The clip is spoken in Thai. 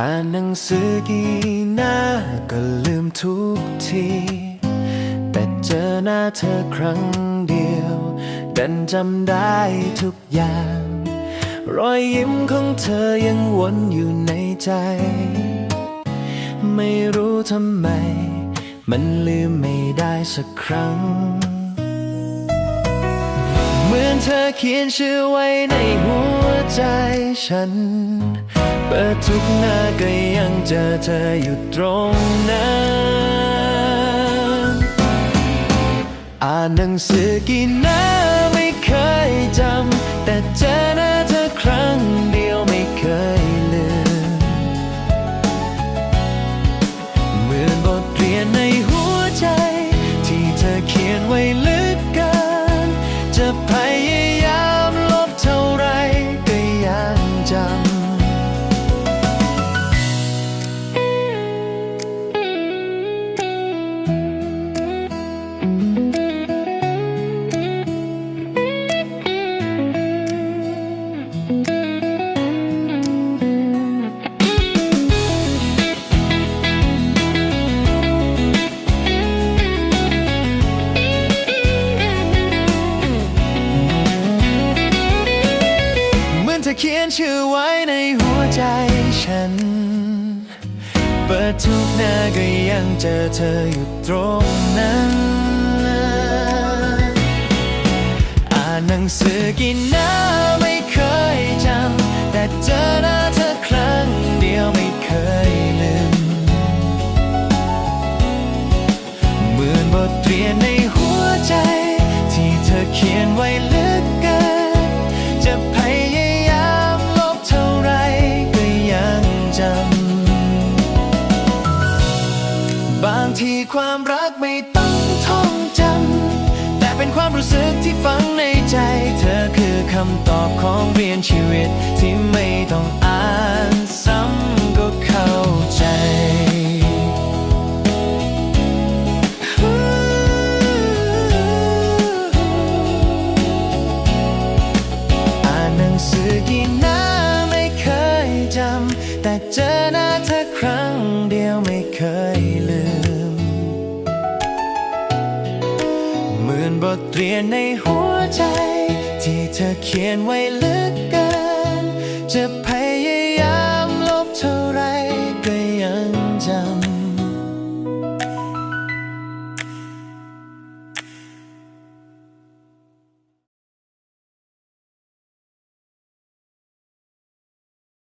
อ่านหนังสือกี่หน้าก็ลืมทุกที แต่เจอหน้าเธอครั้งเดียว ดันจำได้ทุกอย่าง รอยยิ้มของเธอยังวนอยู่ในใจ ไม่รู้ทำไม มันลืมไม่ได้สักครั้ง เหมือนเธอเขียนชื่อไว้ในหัว ใจฉัน เปิดทุกหน้าก็ยังเจอเธออยู่ตรงนั้นอ่านหนังสือกี่หน้าไม่เคยจำ ธอเขียนชื่อไว้ในหัวใจฉัน เปิดทุกหน้าก็ยังเจอเธออยู่ตรงนั้น อ่านหนังสือกินน้า ที่ความรักไม่ต้องท่องจำ แต่เป็นความรู้สึกที่ฝังในใจ เธอคือคำตอบของเรียนชีวิต ที่ไม่ต้องอ่านซ้ำก็เข้าใจอ่านหนังสือกี่หน้าไม่เคยจำแต่เจอหน้าเธอครั้งเดียวไม่เคยลืม บทเรียนในหัวใจ ที่เธอเขียนไว้ลึกเกิน จะพยายามลบเท่าไรก็ยังจำ